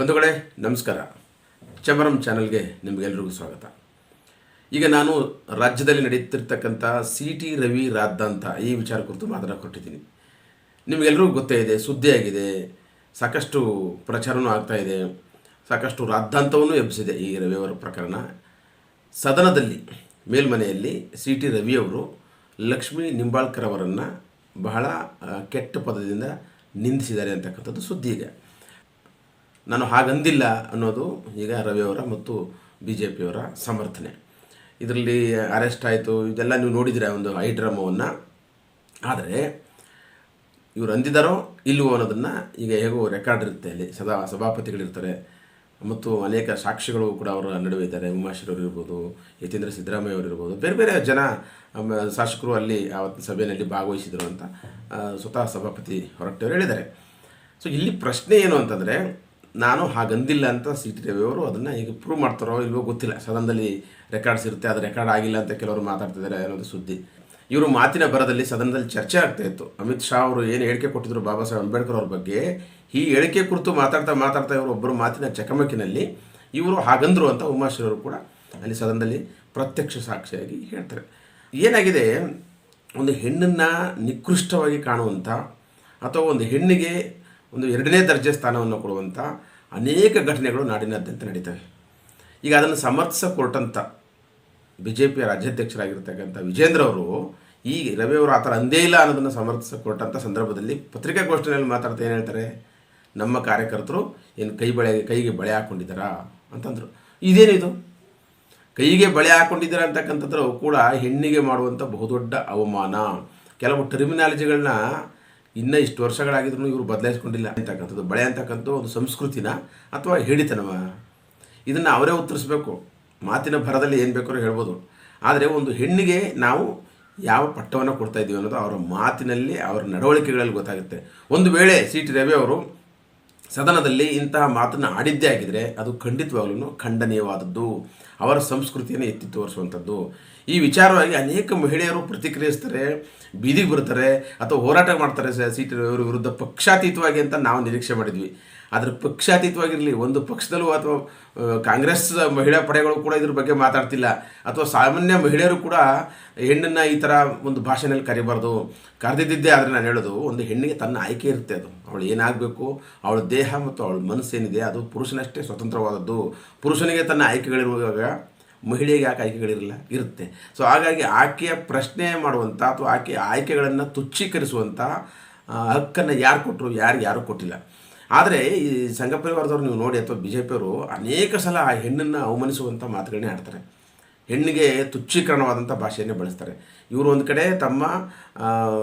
ಬಂಧುಗಳೇ, ನಮಸ್ಕಾರ. ಚಮರಂ ಚಾನಲ್ಗೆ ನಿಮಗೆಲ್ರಿಗೂ ಸ್ವಾಗತ. ಈಗ ನಾನು ರಾಜ್ಯದಲ್ಲಿ ನಡೀತಿರ್ತಕ್ಕಂಥ ಸಿ ಟಿ ರವಿ ರಾದ್ದಾಂತ ಈ ವಿಚಾರ ಕುರಿತು ಮಾತನಾಡಿಕೊಟ್ಟಿದ್ದೀನಿ ನಿಮಗೆಲ್ಲರಿಗೂ ಗೊತ್ತೇ ಇದೆ ಸುದ್ದಿಯಾಗಿದೆ ಸಾಕಷ್ಟು ಪ್ರಚಾರನೂ ಆಗ್ತಾ ಇದೆ, ಸಾಕಷ್ಟು ರಾದ್ದಾಂತವನ್ನು ಎಬ್ಬಿಸಿದೆ ಈ ರವಿಯವರ ಪ್ರಕರಣ. ಸದನದಲ್ಲಿ, ಮೇಲ್ಮನೆಯಲ್ಲಿ ಸಿ ಟಿ ರವಿಯವರು ಲಕ್ಷ್ಮೀ ನಿಂಬಾಳ್ಕರ್ ಅವರನ್ನು ಬಹಳ ಕೆಟ್ಟ ಪದದಿಂದ ನಿಂದಿಸಿದ್ದಾರೆ ಅಂತಕ್ಕಂಥದ್ದು ಸುದ್ದಿ ಈಗ. ನಾನು ಹಾಗಂದಿಲ್ಲ ಅನ್ನೋದು ಈಗ ರವಿಯವರ ಮತ್ತು ಬಿ ಜೆ ಪಿಯವರ ಸಮರ್ಥನೆ. ಇದರಲ್ಲಿ ಅರೆಸ್ಟ್ ಆಯಿತು, ಇದೆಲ್ಲ ನೀವು ನೋಡಿದಿರ ಒಂದು ಐ ಡ್ರಾಮವನ್ನು ಆದರೆ ಇವರು ಅಂದಿದ್ದಾರೋ ಇಲ್ಲವೋ ಅನ್ನೋದನ್ನು ಈಗ ಹೇಗೋ ರೆಕಾರ್ಡ್ ಇರುತ್ತೆ ಅಲ್ಲಿ. ಸದಾ ಸಭಾಪತಿಗಳಿರ್ತಾರೆ ಮತ್ತು ಅನೇಕ ಸಾಕ್ಷಿಗಳು ಕೂಡ ಅವರ ನಡುವೆ ಇದ್ದಾರೆ. ಉಮಾಶ್ರೀಯವರು ಇರ್ಬೋದು, ಯತೀಂದ್ರ ಸಿದ್ದರಾಮಯ್ಯ ಅವರು ಇರ್ಬೋದು, ಬೇರೆ ಬೇರೆ ಜನ ಶಾಸಕರು ಅಲ್ಲಿ ಆವತ್ತು ಸಭೆಯಲ್ಲಿ ಭಾಗವಹಿಸಿದರು ಅಂತ ಸ್ವತಃ ಸಭಾಪತಿ ಹೊರಟವರು ಹೇಳಿದ್ದಾರೆ. ಸೊ ಇಲ್ಲಿ ಪ್ರಶ್ನೆ ಏನು ಅಂತಂದರೆ ನಾನು ಹಾಗಂದಿಲ್ಲ ಅಂತ ಸಿ ಟಿ ರವಿಯವರು ಅದನ್ನು ಈಗ ಪ್ರೂವ್ ಮಾಡ್ತಾರೋ ಇಲ್ವೋ ಗೊತ್ತಿಲ್ಲ. ಸದನದಲ್ಲಿ ರೆಕಾರ್ಡ್ಸ್ ಇರುತ್ತೆ, ಅದು ರೆಕಾರ್ಡ್ ಆಗಿಲ್ಲ ಅಂತ ಕೆಲವರು ಮಾತಾಡ್ತಿದ್ದಾರೆ ಅನ್ನೋದು ಸುದ್ದಿ. ಇವರು ಮಾತಿನ ಬರದಲ್ಲಿ ಸದನದಲ್ಲಿ ಚರ್ಚೆ ಆಗ್ತಾ ಇತ್ತು. ಅಮಿತ್ ಶಾ ಅವರು ಏನು ಹೇಳಿಕೆ ಕೊಟ್ಟಿದ್ರು ಬಾಬಾ ಸಾಹೇಬ್ ಅಂಬೇಡ್ಕರ್ ಅವ್ರ ಬಗ್ಗೆ, ಈ ಹೇಳಿಕೆ ಕುರಿತು ಮಾತಾಡ್ತಾ ಮಾತಾಡ್ತಾ ಇವರು ಒಬ್ಬರು ಮಾತಿನ ಚಕಮಕಿನಲ್ಲಿ, ಇವರು ಹಾಗಂದ್ರು ಅಂತ ಉಮಾಶ್ರೀ ಕೂಡ ಅಲ್ಲಿ ಸದನದಲ್ಲಿ ಪ್ರತ್ಯಕ್ಷ ಸಾಕ್ಷಿಯಾಗಿ ಹೇಳ್ತಾರೆ. ಏನಾಗಿದೆ, ಒಂದು ಹೆಣ್ಣನ್ನು ನಿಕೃಷ್ಟವಾಗಿ ಕಾಣುವಂಥ ಅಥವಾ ಒಂದು ಹೆಣ್ಣಿಗೆ ಒಂದು ಎರಡನೇ ದರ್ಜೆ ಸ್ಥಾನವನ್ನು ಕೊಡುವಂಥ ಅನೇಕ ಘಟನೆಗಳು ನಾಡಿನಾದ್ಯಂತ ನಡೀತವೆ. ಈಗ ಅದನ್ನು ಸಮರ್ಥಿಸ ಕೊಟ್ಟಂಥ ಬಿ ಜೆ ಪಿಯ ರಾಜ್ಯಾಧ್ಯಕ್ಷರಾಗಿರ್ತಕ್ಕಂಥ ವಿಜೇಂದ್ರ ಅವರು ಈ ರವಿಯವರು ಆ ಥರ ಅಂದೇ ಇಲ್ಲ ಅನ್ನೋದನ್ನು ಸಮರ್ಥಿಸ ಕೊಟ್ಟಂಥ ಸಂದರ್ಭದಲ್ಲಿ ಪತ್ರಿಕಾಗೋಷ್ಠಿಯಲ್ಲಿ ಮಾತಾಡ್ತಾ ಏನು ಹೇಳ್ತಾರೆ? ನಮ್ಮ ಕಾರ್ಯಕರ್ತರು ಏನು ಕೈ ಬಳೆ, ಕೈಗೆ ಬಳೆ ಹಾಕ್ಕೊಂಡಿದ್ದಾರಾ ಅಂತಂದರು. ಇದೇನಿದು? ಕೈಗೆ ಬಳೆ ಹಾಕ್ಕೊಂಡಿದ್ದೀರಾ ಅಂತಕ್ಕಂಥದ್ದು ಕೂಡ ಹೆಣ್ಣಿಗೆ ಮಾಡುವಂಥ ಬಹುದೊಡ್ಡ ಅವಮಾನ. ಕೆಲವು ಟರ್ಮಿನಾಲಜಿಗಳನ್ನ ಇನ್ನೂ ಇಷ್ಟು ವರ್ಷಗಳಾಗಿದ್ರು ಇವರು ಬದಲಾಯಿಸ್ಕೊಂಡಿಲ್ಲ ಅಂತಕ್ಕಂಥದ್ದು, ಬಳೆ ಅಂತಕ್ಕಂಥ ಒಂದು ಸಂಸ್ಕೃತಿನ ಅಥವಾ ಹೇಳಿತನವ ಇದನ್ನು ಅವರೇ ಉತ್ತರಿಸಬೇಕು. ಮಾತಿನ ಭರದಲ್ಲಿ ಏನು ಬೇಕಾದ್ರೂ ಹೇಳ್ಬೋದು. ಆದರೆ ಒಂದು ಹೆಣ್ಣಿಗೆ ನಾವು ಯಾವ ಪಟ್ಟವನ್ನು ಕೊಡ್ತಾ ಇದ್ದೀವಿ ಅನ್ನೋದು ಅವರ ಮಾತಿನಲ್ಲಿ, ಅವರ ನಡವಳಿಕೆಗಳಲ್ಲಿ ಗೊತ್ತಾಗುತ್ತೆ. ಒಂದು ವೇಳೆ ಸಿ ಟಿ ರವಿ ಅವರು ಸದನದಲ್ಲಿ ಇಂತಹ ಮಾತನ್ನು ಆಡಿದ್ದೇ ಆಗಿದ್ರೆ ಅದು ಖಂಡಿತವಾಗ್ಲೂ ಖಂಡನೀಯವಾದದ್ದು. ಅವರ ಸಂಸ್ಕೃತಿಯನ್ನು ಎತ್ತಿ ತೋರಿಸುವಂಥದ್ದು. ಈ ವಿಚಾರವಾಗಿ ಅನೇಕ ಮಹಿಳೆಯರು ಪ್ರತಿಕ್ರಿಯಿಸ್ತಾರೆ, ಬೀದಿಗೆ ಬರ್ತಾರೆ ಅಥವಾ ಹೋರಾಟ ಮಾಡ್ತಾರೆ ಸೀಟ್ ಟಿ ವಿರುದ್ಧ ಪಕ್ಷಾತೀತವಾಗಿ ಅಂತ ನಾವು ನಿರೀಕ್ಷೆ ಮಾಡಿದ್ವಿ. ಆದರೆ ಪಕ್ಷಾತೀತವಾಗಿರಲಿ, ಒಂದು ಪಕ್ಷದಲ್ಲೂ ಅಥವಾ ಕಾಂಗ್ರೆಸ್ ಮಹಿಳಾ ಪಡೆಗಳು ಕೂಡ ಇದ್ರ ಬಗ್ಗೆ ಮಾತಾಡ್ತಿಲ್ಲ. ಅಥವಾ ಸಾಮಾನ್ಯ ಮಹಿಳೆಯರು ಕೂಡ ಹೆಣ್ಣನ್ನು ಈ ಥರ ಒಂದು ಭಾಷೆನಲ್ಲಿ ಕರಿಬಾರ್ದು ಕರೆದಿದ್ದೆ ಆದರೆ ನಾನು ಹೇಳೋದು, ಒಂದು ಹೆಣ್ಣಿಗೆ ತನ್ನ ಆಯ್ಕೆ ಇರುತ್ತೆ ಅದು. ಅವಳು ಏನಾಗಬೇಕು, ಅವಳ ದೇಹ ಮತ್ತು ಅವಳ ಮನಸ್ಸೇನಿದೆ, ಅದು ಪುರುಷನಷ್ಟೇ ಸ್ವತಂತ್ರವಾದದ್ದು. ಪುರುಷನಿಗೆ ತನ್ನ ಆಯ್ಕೆಗಳಿರುವಾಗ ಮಹಿಳೆಗೆ ಯಾಕೆ ಆಯ್ಕೆಗಳಿರಲಿಲ್ಲ ಇರುತ್ತೆ. ಸೊ ಹಾಗಾಗಿ ಆಕೆಯ ಪ್ರಶ್ನೆ ಮಾಡುವಂಥ ಅಥವಾ ಆಕೆಯ ಆಯ್ಕೆಗಳನ್ನು ತುಚ್ಛೀಕರಿಸುವಂಥ ಹಕ್ಕನ್ನು ಯಾರು ಕೊಟ್ಟರು ಯಾರು ಯಾರು ಕೊಟ್ಟಿಲ್ಲ. ಆದರೆ ಈ ಸಂಘ ಪರಿವಾರದವರು ನೀವು ನೋಡಿ ಅಥವಾ ಬಿ ಜೆ ಪಿಯವರು ಅನೇಕ ಸಲ ಆ ಹೆಣ್ಣನ್ನು ಅವಮಾನಿಸುವಂಥ ಮಾತುಗಳನ್ನೇ ಆಡ್ತಾರೆ. ಹೆಣ್ಣಿಗೆ ತುಚ್ಛೀಕರಣವಾದಂಥ ಭಾಷೆಯನ್ನೇ ಬಳಸ್ತಾರೆ. ಇವರು ಒಂದು ಕಡೆ ತಮ್ಮ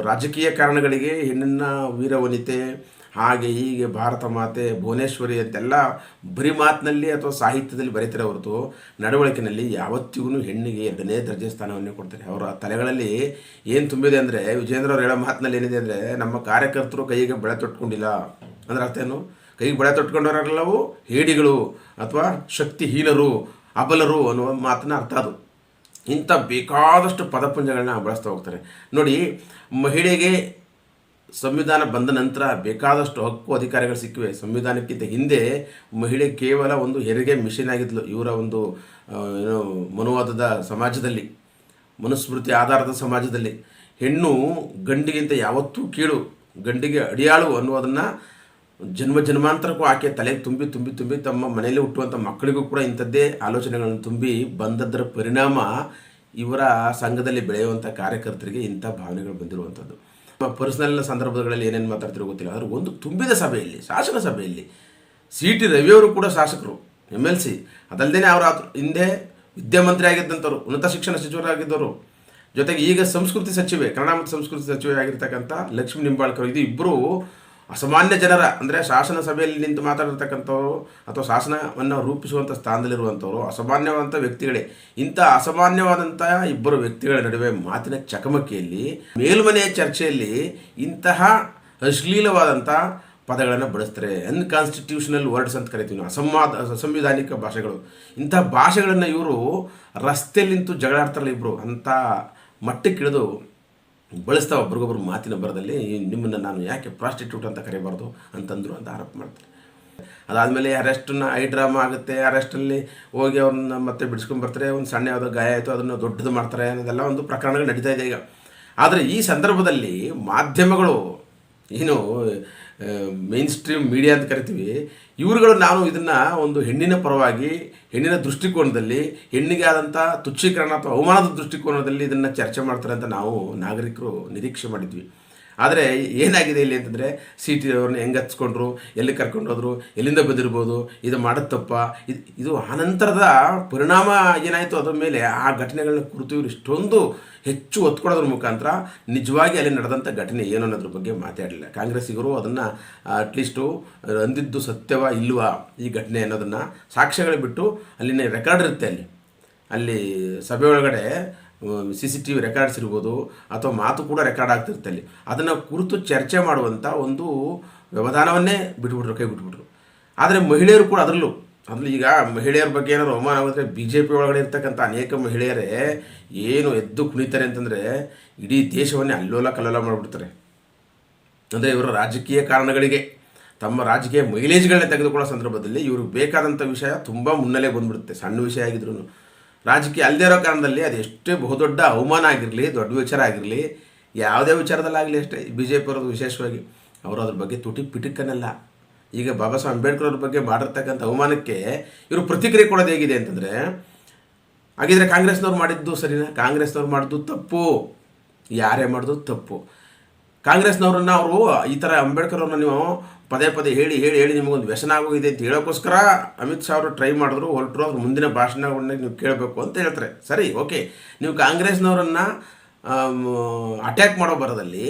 ರಾಜಕೀಯ ಕಾರಣಗಳಿಗೆ ಹೆಣ್ಣನ್ನು ವೀರವನಿತೆ ಹಾಗೆ ಹೀಗೆ ಭಾರತ ಮಾತೆ ಭುವನೇಶ್ವರಿ ಅಂತೆಲ್ಲ ಬರೀ ಮಾತಿನಲ್ಲಿ ಅಥವಾ ಸಾಹಿತ್ಯದಲ್ಲಿ ಬರೀತಾರೆ ಹೊರತು ನಡವಳಿಕೆಯಲ್ಲಿ ಯಾವತ್ತಿಗೂ ಹೆಣ್ಣಿಗೆ ಎರಡನೇ ದರ್ಜೆ ಸ್ಥಾನವನ್ನೇ ಕೊಡ್ತಾರೆ. ಅವರ ತಲೆಗಳಲ್ಲಿ ಏನು ತುಂಬಿದೆ ಅಂದರೆ ವಿಜೇಂದ್ರ ಅವರು ಹೇಳೋ ಮಾತಿನಲ್ಲಿ ಏನಿದೆ ಅಂದರೆ, ನಮ್ಮ ಕಾರ್ಯಕರ್ತರು ಕೈಗೆ ಬೆಳೆ ತೊಟ್ಕೊಂಡಿಲ್ಲ. ಅಂದ್ರೆ ಅರ್ಥ ಏನು? ಕೈಗೆ ಬಳೆ ತೊಟ್ಕೊಂಡವರೆಲ್ಲವೂ ಹೇಡಿಗಳು ಅಥವಾ ಶಕ್ತಿಹೀನರು, ಅಬಲರು ಅನ್ನುವ ಮಾತನ್ನ ಅರ್ಥ ಅದು. ಇಂಥ ಬೇಕಾದಷ್ಟು ಪದಪುಂಜಗಳನ್ನ ಬಳಸ್ತಾ ಹೋಗ್ತಾರೆ. ನೋಡಿ, ಮಹಿಳೆಗೆ ಸಂವಿಧಾನ ಬಂದ ನಂತರ ಬೇಕಾದಷ್ಟು ಹಕ್ಕು ಅಧಿಕಾರಗಳು ಸಿಕ್ಕಿವೆ. ಸಂವಿಧಾನಕ್ಕಿಂತ ಹಿಂದೆ ಮಹಿಳೆ ಕೇವಲ ಒಂದು ಹೆರಿಗೆ ಮಿಷಿನ್ ಆಗಿದ್ಲು. ಇವರ ಒಂದು ಏನು ಮನುವಾದದ ಸಮಾಜದಲ್ಲಿ, ಮನುಸ್ಮೃತಿ ಆಧಾರದ ಸಮಾಜದಲ್ಲಿ. ಹೆಣ್ಣು ಗಂಡಿಗಿಂತ ಯಾವತ್ತೂ ಕೀಳು, ಗಂಡಿಗೆ ಅಡಿಯಾಳು ಅನ್ನೋದನ್ನು ಜನ್ಮ ಜನ್ಮಾಂತರಕ್ಕೂ ಆಕೆ ತಲೆಗೆ ತುಂಬಿ ತುಂಬಿ ತುಂಬಿ ತಮ್ಮ ಮನೆಯಲ್ಲಿ ಹುಟ್ಟುವಂಥ ಮಕ್ಕಳಿಗೂ ಕೂಡ ಇಂಥದ್ದೇ ಆಲೋಚನೆಗಳನ್ನು ತುಂಬಿ ಬಂದದ್ದರ ಪರಿಣಾಮ ಇವರ ಸಂಘದಲ್ಲಿ ಬೆಳೆಯುವಂಥ ಕಾರ್ಯಕರ್ತರಿಗೆ ಇಂಥ ಭಾವನೆಗಳು ಬಂದಿರುವಂಥದ್ದು. ಪರ್ಸನಲ್ ಸಂದರ್ಭಗಳಲ್ಲಿ ಏನೇನು ಮಾತಾಡ್ತಿರೋ ಗೊತ್ತಿಲ್ಲ. ಆದರೆ ಒಂದು ತುಂಬಿದ ಸಭೆಯಲ್ಲಿ ಶಾಸನ ಸಭೆಯಲ್ಲಿ ಸಿ ಟಿ ರವಿಯವರು ಕೂಡ ಶಾಸಕರು ಎಂ ಎಲ್ ಸಿ. ಅದಲ್ಲದೆ ಅವರ ಹಿಂದೆ ವಿದ್ಯಾಮಂತ್ರಿ ಆಗಿದ್ದಂಥವ್ರು ಉನ್ನತ ಶಿಕ್ಷಣ ಸಚಿವರಾಗಿದ್ದವರು. ಜೊತೆಗೆ ಈಗ ಸಂಸ್ಕೃತಿ ಸಚಿವೆ, ಕನ್ನಡ ಮತ್ತು ಸಂಸ್ಕೃತಿ ಸಚಿವೆ ಆಗಿರ್ತಕ್ಕಂಥ ಲಕ್ಷ್ಮೀ ನಿಂಬಾಳ್ಕರ್ ಇದು ಇಬ್ಬರು ಅಸಾಮಾನ್ಯ ಜನರ, ಅಂದರೆ ಶಾಸನ ಸಭೆಯಲ್ಲಿ ನಿಂತು ಮಾತಾಡಿರ್ತಕ್ಕಂಥವ್ರು ಅಥವಾ ಶಾಸನವನ್ನು ರೂಪಿಸುವಂಥ ಸ್ಥಾನದಲ್ಲಿರುವಂಥವರು ಅಸಾಮಾನ್ಯವಾದಂಥ ವ್ಯಕ್ತಿಗಳೇ. ಇಂಥ ಅಸಾಮಾನ್ಯವಾದಂಥ ಇಬ್ಬರು ವ್ಯಕ್ತಿಗಳ ನಡುವೆ ಮಾತಿನ ಚಕಮಕಿಯಲ್ಲಿ, ಮೇಲ್ಮನೆಯ ಚರ್ಚೆಯಲ್ಲಿ ಇಂತಹ ಅಶ್ಲೀಲವಾದಂಥ ಪದಗಳನ್ನು ಬಳಸ್ತಾರೆ. ಅನ್ಕಾನ್ಸ್ಟಿಟ್ಯೂಷನಲ್ ವರ್ಡ್ಸ್ ಅಂತ ಕರಿತೀವಿ ನಾವು. ಅಸಂವಾದ, ಅಸಂವಿಧಾನಿಕ ಭಾಷೆಗಳು. ಇಂಥ ಭಾಷೆಗಳನ್ನು ಇವರು ರಸ್ತೆಯಲ್ಲಿ ನಿಂತು ಜಗಳಾಡ್ತಾರಲ್ಲ ಇಬ್ಬರು ಅಂಥ ಮಟ್ಟಕ್ಕೆ ಇಳಿದು ಬಳಸ್ತಾ ಒಬ್ರಿಗೊಬ್ರು ಮಾತಿನ ಬರದಲ್ಲಿ ನಿಮ್ಮನ್ನು ನಾನು ಯಾಕೆ ಪ್ರಾಸ್ಟಿಟ್ಯೂಟ್ ಅಂತ ಕರಿಬಾರ್ದು ಅಂತಂದರು ಅಂತ ಆರೋಪ ಮಾಡ್ತಾರೆ. ಅದಾದಮೇಲೆ ಅರೆಸ್ಟನ್ನ ಐ ಡ್ರಾಮಾ ಆಗುತ್ತೆ ಅರೆಸ್ಟಲ್ಲಿ ಹೋಗಿ ಅವ್ರನ್ನ ಮತ್ತೆ ಬಿಡಿಸ್ಕೊಂಡು ಬರ್ತಾರೆ, ಒಂದು ಸಣ್ಣ ಯಾವುದೋ ಗಾಯ ಆಯಿತು, ಅದನ್ನು ದೊಡ್ಡದು ಮಾಡ್ತಾರೆ ಅನ್ನೋದೆಲ್ಲ ಒಂದು ಪ್ರಕರಣಗಳು ನಡೀತಾ ಇದೆ ಈಗ. ಆದರೆ ಈ ಸಂದರ್ಭದಲ್ಲಿ ಮಾಧ್ಯಮಗಳು ಏನು ಮೇನ್ ಸ್ಟ್ರೀಮ್ ಮೀಡಿಯಾ ಅಂತ ಕರಿತೀವಿ. ಇವರುಗಳು ನಾನು ಇದನ್ನು ಒಂದು ಹೆಣ್ಣಿನ ಪರವಾಗಿ, ಹೆಣ್ಣಿನ ದೃಷ್ಟಿಕೋನದಲ್ಲಿ, ಹೆಣ್ಣಿಗೆ ಆದಂಥ ತುಚ್ಛೀಕರಣ ಅಥವಾ ಅವಮಾನದ ದೃಷ್ಟಿಕೋನದಲ್ಲಿ ಇದನ್ನು ಚರ್ಚೆ ಮಾಡ್ತಾರೆ ಅಂತ ನಾವು ನಾಗರಿಕರು ನಿರೀಕ್ಷೆ ಮಾಡಿದ್ವಿ. ಆದರೆ ಏನಾಗಿದೆ ಇಲ್ಲಿ ಅಂತಂದರೆ ಸಿ ಟಿ ಅವ್ರನ್ನ ಹೆಂಗೆ ಹಚ್ಕೊಂಡ್ರು ಎಲ್ಲಿ ಕರ್ಕೊಂಡೋದ್ರು ಎಲ್ಲಿಂದ ಬಂದಿರ್ಬೋದು, ಇದು ಮಾಡೋದು ಇದು ಇದು ಆನಂತರದ ಪರಿಣಾಮ ಏನಾಯಿತು ಅದರ ಮೇಲೆ ಆ ಘಟನೆಗಳನ್ನ ಕುರಿತು ಇವರು ಇಷ್ಟೊಂದು ಹೆಚ್ಚು ಒತ್ತು ಕೊಡೋದ್ರ ಮುಖಾಂತರ ನಿಜವಾಗಿ ಅಲ್ಲಿ ನಡೆದಂಥ ಘಟನೆ ಏನು ಅನ್ನೋದ್ರ ಬಗ್ಗೆ ಮಾತಾಡಲಿಲ್ಲ. ಕಾಂಗ್ರೆಸ್ಸಿಗರು ಅದನ್ನು ಅಟ್ಲೀಸ್ಟು ಅಂದಿದ್ದು ಸತ್ಯವ ಇಲ್ವಾ ಈ ಘಟನೆ ಅನ್ನೋದನ್ನು ಸಾಕ್ಷ್ಯಗಳು ಬಿಟ್ಟು ಅಲ್ಲಿನ ರೆಕಾರ್ಡ್ ಇರುತ್ತೆ ಅಲ್ಲಿ. ಅಲ್ಲಿ ಸಭೆ ಒಳಗಡೆ C C T V records ಇರ್ಬೋದು ಅಥವಾ ಮಾತು ಕೂಡ ರೆಕಾರ್ಡ್ ಆಗ್ತಿರುತ್ತೆ ಅಲ್ಲಿ. ಅದನ್ನು ಕುರಿತು ಚರ್ಚೆ ಮಾಡುವಂಥ ಒಂದು ವ್ಯವಧಾನವನ್ನೇ ಬಿಟ್ಬಿಟ್ರು, ಕೈ ಬಿಟ್ಬಿಟ್ರು. ಆದರೆ ಮಹಿಳೆಯರು ಕೂಡ ಅದರಲ್ಲೂ ಅದರಲ್ಲೂ ಈಗ ಮಹಿಳೆಯರ ಬಗ್ಗೆ ಏನಾದ್ರು ಅವಮಾನ ಆಗಿದ್ರೆ ಬಿ ಜೆ ಪಿ ಒಳಗಡೆ ಇರ್ತಕ್ಕಂಥ ಅನೇಕ ಮಹಿಳೆಯರೇ ಏನು ಎದ್ದು ಕುಣಿತಾರೆ ಅಂತಂದರೆ ಇಡೀ ದೇಶವನ್ನೇ ಅಲ್ಲೋಲ ಕಲ್ಲೋಲ ಮಾಡಿಬಿಡ್ತಾರೆ. ಅಂದರೆ ಇವರ ರಾಜಕೀಯ ಕಾರಣಗಳಿಗೆ, ತಮ್ಮ ರಾಜಕೀಯ ಮೈಲೇಜ್ಗಳನ್ನ ತೆಗೆದುಕೊಳ್ಳೋ ಸಂದರ್ಭದಲ್ಲಿ ಇವರು ಬೇಕಾದಂಥ ವಿಷಯ ತುಂಬ ಮುನ್ನೆಲೆ ಬಂದ್ಬಿಡುತ್ತೆ. ಸಣ್ಣ ವಿಷಯ ಆಗಿದ್ರು ರಾಜಕೀಯ ಅಲ್ಲದೆ ಇರೋ ಕಾರಣದಲ್ಲಿ ಅದು ಎಷ್ಟೇ ಬಹುದೊಡ್ಡ ಅವಮಾನ ಆಗಿರಲಿ, ದೊಡ್ಡ ವಿಚಾರ ಆಗಿರಲಿ, ಯಾವುದೇ ವಿಚಾರದಲ್ಲಾಗಲಿ ಅಷ್ಟೇ ಬಿ ಜೆ ಪಿ ಅವರದು ವಿಶೇಷವಾಗಿ ಅವರು ಅದ್ರ ಬಗ್ಗೆ ತುಟಿ ಪಿಟಿಕ್ಕನಲ್ಲ ಈಗ ಬಾಬಾ ಸಾಹೇಬ್ ಅಂಬೇಡ್ಕರ್ ಅವ್ರ ಬಗ್ಗೆ ಮಾಡಿರ್ತಕ್ಕಂಥ ಅವಮಾನಕ್ಕೆ ಇವರು ಪ್ರತಿಕ್ರಿಯೆ ಕೊಡೋದು ಹೇಗಿದೆ ಅಂತಂದರೆ, ಹಾಗಿದ್ರೆ ಕಾಂಗ್ರೆಸ್ನವ್ರು ಮಾಡಿದ್ದು ಸರಿನಾ? ಕಾಂಗ್ರೆಸ್ನವ್ರು ಮಾಡಿದ್ದು ತಪ್ಪು. ಯಾರೇ ಮಾಡಿದ್ರು ತಪ್ಪು. ಕಾಂಗ್ರೆಸ್ನವ್ರನ್ನ ಅವರು ಈ ಥರ ಅಂಬೇಡ್ಕರ್ ಅವ್ರನ್ನ ನೀವು ಪದೇ ಪದೇ ಹೇಳಿ ಹೇಳಿ ಹೇಳಿ ನಿಮಗೊಂದು ವ್ಯಸನ ಆಗೋಗಿದೆ ಅಂತ ಹೇಳೋಕ್ಕೋಸ್ಕರ ಅಮಿತ್ ಶಾ ಅವರು ಟ್ರೈ ಮಾಡಿದ್ರು, ಹೊರಟರು ಅವ್ರ ಮುಂದಿನ ಭಾಷಣಗಳನ್ನ ನೀವು ಕೇಳಬೇಕು ಅಂತ ಹೇಳ್ತಾರೆ. ಸರಿ ಓಕೆ ನೀವು ಕಾಂಗ್ರೆಸ್ನವರನ್ನು ಅಟ್ಯಾಕ್ ಮಾಡೋ ಬರೋದಲ್ಲಿ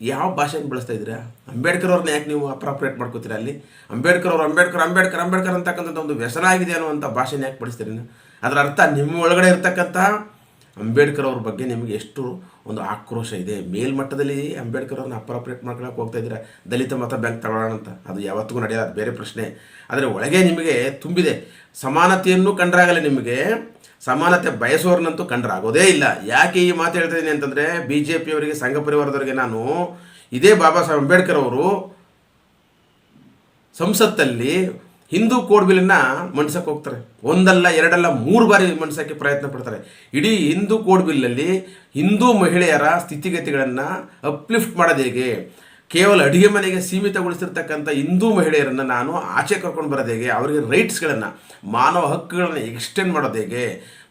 ಯಾವ ಭಾಷೆಯನ್ನು ಬಳಸ್ತಾ ಇದ್ದೀರಾ? ಅಂಬೇಡ್ಕರ್ ಅವ್ರನ್ನ ಯಾಕೆ ನೀವು ಅಪ್ರಾಪ್ರೇಟ್ ಮಾಡ್ಕೋತೀರ ಅಲ್ಲಿ? ಅಂಬೇಡ್ಕರ್ ಅವರು ಅಂಬೇಡ್ಕರ್ ಅಂಬೇಡ್ಕರ್ ಅಂಬೇಡ್ಕರ್ ಅಂತಕ್ಕಂಥ ಒಂದು ವ್ಯಸನ ಆಗಿದೆ ಅನ್ನುವಂಥ ಭಾಷೆನ ಯಾಕೆ ಬಳಸ್ತೀರಿ ಅದರ ಅರ್ಥ ನಿಮ್ಮ ಒಳಗಡೆ ಇರ್ತಕ್ಕಂಥ ಅಂಬೇಡ್ಕರ್ ಅವ್ರ ಬಗ್ಗೆ ನಿಮಗೆ ಎಷ್ಟು ಒಂದು ಆಕ್ರೋಶ ಇದೆ? ಮೇಲ್ಮಟ್ಟದಲ್ಲಿ ಅಂಬೇಡ್ಕರ್ ಅವ್ರನ್ನ ಅಪ್ರಾಪ್ರೇಟ್ ಮಾಡ್ಕೊಳಕ್ಕೆ ಹೋಗ್ತಾ ಇದ್ದೀರಾ? ದಲಿತ ಮತ ಬ್ಯಾಂಕ್ ತಗೊಳ್ಳೋಣ ಅಂತ. ಅದು ಯಾವತ್ತಿಗೂ ನಡೆಯೋದು ಅದು ಬೇರೆ ಪ್ರಶ್ನೆ. ಆದರೆ ಒಳಗೆ ನಿಮಗೆ ತುಂಬಿದೆ. ಸಮಾನತೆಯನ್ನು ಕಂಡ್ರಾಗಲ್ಲ ನಿಮಗೆ. ಸಮಾನತೆ ಬಯಸೋರ್ನಂತೂ ಕಂಡ್ರಾಗೋದೇ ಇಲ್ಲ. ಯಾಕೆ ಈ ಮಾತು ಹೇಳ್ತಿದ್ದೀನಿ ಅಂತಂದರೆ ಬಿ ಜೆ ಪಿಯವರಿಗೆ ಸಂಘ ಪರಿವಾರದವರಿಗೆ ನಾನು ಇದೇ ಬಾಬಾ ಸಾಹೇಬ್ ಅಂಬೇಡ್ಕರ್ ಅವರು ಸಂಸತ್ತಲ್ಲಿ ಹಿಂದೂ ಕೋಡ್ ಬಿಲ್ಲನ್ನು ಮಂಡಿಸಕ್ಕೆ ಹೋಗ್ತಾರೆ. ಒಂದಲ್ಲ, ಎರಡಲ್ಲ, ಮೂರು ಬಾರಿ ಮಂಡಿಸೋಕ್ಕೆ ಪ್ರಯತ್ನ ಪಡ್ತಾರೆ. ಇಡೀ ಹಿಂದೂ ಕೋಡ್ ಬಿಲ್ಲಲ್ಲಿ ಹಿಂದೂ ಮಹಿಳೆಯರ ಸ್ಥಿತಿಗತಿಗಳನ್ನು ಅಪ್ಲಿಫ್ಟ್ ಮಾಡೋದು ಹೇಗೆ? ಕೇವಲ ಅಡುಗೆ ಮನೆಗೆ ಸೀಮಿತಗೊಳಿಸಿರ್ತಕ್ಕಂಥ ಹಿಂದೂ ಮಹಿಳೆಯರನ್ನು ನಾನು ಆಚೆ ಕರ್ಕೊಂಡು ಬರೋದು ಹೇಗೆ? ಅವರಿಗೆ ರೈಟ್ಸ್ಗಳನ್ನು ಮಾನವ ಹಕ್ಕುಗಳನ್ನು ಎಕ್ಸ್ಟೆಂಡ್ ಮಾಡೋದು ಹೇಗೆ?